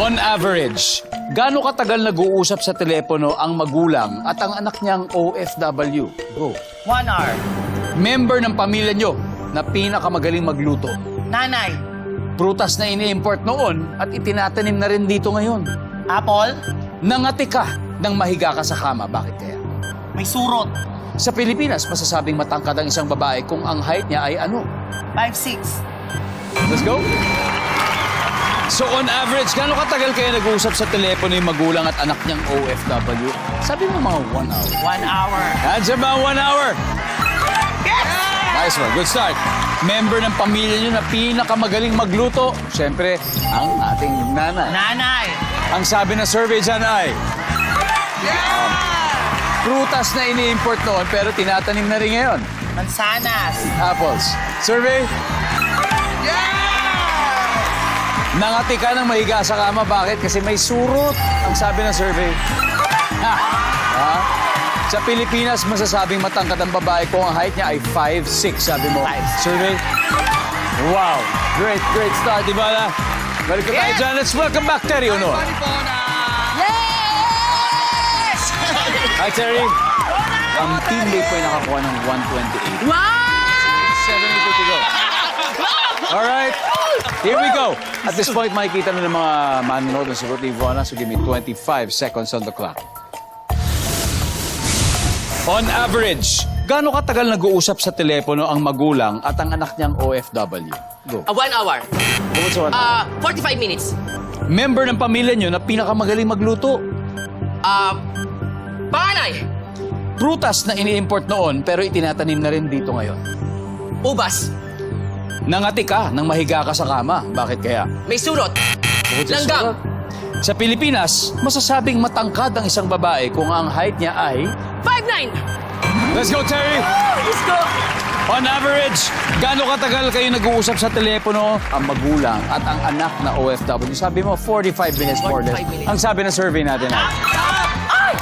On average, gaano katagal nag-uusap sa telepono ang magulang at ang anak niyang OFW? Go. One hour. Member ng pamilya niyo na pinakamagaling magluto. Nanay. Prutas na ini-import noon at itinatanim na rin dito ngayon. Apple. Nangati ka nang mahiga ka sa kama. Bakit kaya? May surot. Sa Pilipinas, masasabing matangkad ang isang babae kung ang height niya ay ano? 5'6". Let's go. So on average, gaano katagal kayo nag-uusap sa telepono yung magulang at anak niyang OFW? Sabi mo mga one hour. One hour. That's about one hour. Yes! Nice one. Good start. Member ng pamilya niyo na pinakamagaling magluto. Siyempre, ang ating nanay. Nanay. Ang sabi ng survey dyan ay, prutas na ini-import noon pero tinatanim na rin ngayon. Mansanas. Apples. Survey? Nangati ka ng mahiga sa kama. Bakit? Kasi may surot. Ang sabi ng survey. Ha? Sa Pilipinas, masasabing matangkad ang babae kung ang height niya ay 5'6", sabi mo. 5'6". Survey? Wow. Great, great start, di ba na? Balik ka tayo dyan. Let's welcome back Terry Honor. Yes! Hi, Terry. Ang teammate ko ay nakakuha ng 128. wow! 72 to go. All right. Here we go. At this point, makikita na ng mga manonood ng sagot ni Ivana. So give me 25 seconds on the clock. On average, gaano katagal nag-uusap sa telepono ang magulang at ang anak niyang OFW? Go. Uh, one hour. Sa one. Uh, 45 minutes. Member ng pamilya niyo na pinakamagaling magluto. Uh, panganay. Prutas na ini-import noon pero itinatanim na rin dito ngayon. Ubas. Nangati ka nang mahiga ka sa kama. Bakit kaya? May surot. Bukod sa Langgam. sulat, Sa Pilipinas, masasabing matangkad ang isang babae kung ang height niya ay... 5'9". Let's go, Terry! Let's go. On average, gaano katagal kayo nag-uusap sa telepono ang magulang at ang anak na OFW? Sabi mo, 45 minutes more or less. 45 minutes. Ang sabi ng survey natin ay... Ay!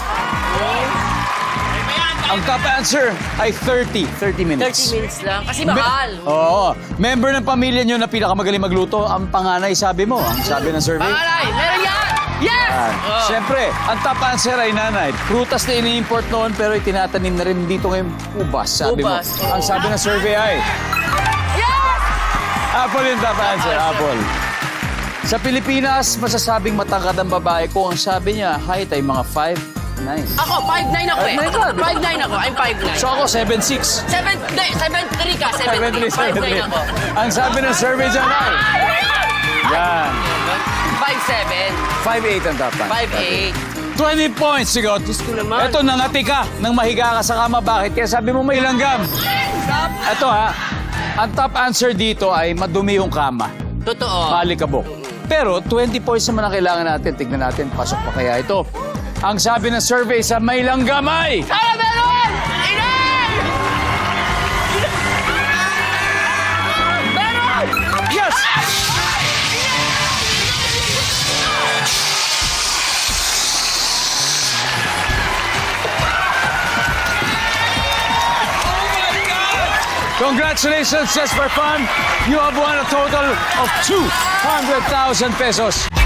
Ang top answer ay 30. 30 minutes. 30 minutes lang. Kasi mahal. Oo. Member ng pamilya nyo na pinakamagaling magluto, ang panganay sabi mo. Ang sabi ng survey. Panganay. Meron yan. Yes! Yan. Oh. Siyempre, ang top answer ay nanay. Prutas na ini-import noon pero itinatanim na rin dito ngayon ubas, sabi Ubas, mo. oo. Ang sabi ng survey ay Yes! Apple yung top answer, Apple. Sa Pilipinas, masasabing matangkad ang babae ko. Ang sabi niya, height ay mga 5'9". Ako, 5'9 ako Oh eh. my God. 5'9 ako. I'm 5'9. So ako, 7'6". 7, hindi, 7'3 ka. 7'3", 7'3. 5'9 ako. Ang sabi ng survey dyan ay, yan, 5'7. 5'8 ang answer. 5'8. 20 points, sigot. Ko naman. Ito, nangati ka nang mahiga ka sa kama. Bakit? Kaya sabi mo may langgam. Ito ha, ang top answer dito ay madumi yung kama. Totoo. Malikabok. Pero 20 points naman ang kailangan natin. Tignan natin, pasok pa kaya ito. Ang sabi ng survey sa may langgam ay... Sana meron! Inay! Meron! Yes! Congratulations, just for fun. You have won a total of 200,000 pesos.